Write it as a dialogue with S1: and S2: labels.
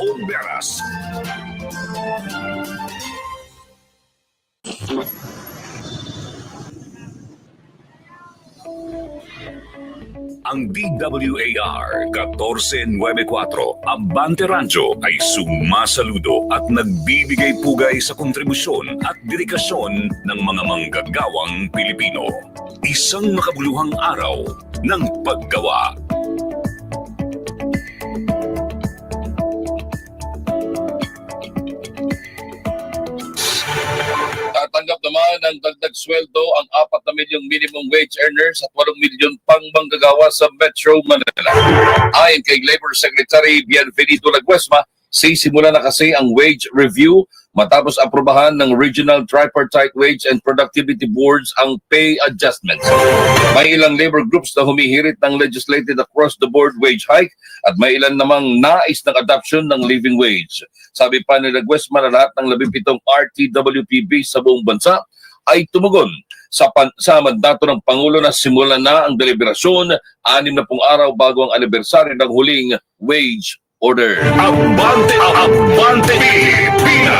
S1: Oberas. Ang DWAR 1494 Abante Rancho ay sumasaludo at nagbibigay pugay sa kontribusyon at dedikasyon ng mga manggagawang Pilipino. Isang makabuluhang araw ng paggawa.
S2: Tatanggap naman ng dagdag sweldo ang 4 na milyong minimum wage earners at 8 milyon pang manggagawa sa Metro Manila. Ayon kay Labor Secretary Bienvenido Laguesma, sisimula na kasi ang wage review matapos aprobahan ng Regional Tripartite Wage and Productivity Boards ang pay adjustments. May ilang labor groups na humihirit ng legislated across-the-board wage hike at may ilan namang nais ng adoption ng living wage. Sabi pa ni Laguesma na ng 17 RTWPB sa buong bansa ay tumugon sa, pan- sa mandato ng Pangulo na simulan na ang deliberasyon anim na pong araw bago ang anibersaryo ng huling wage order.
S1: Abante, Abante!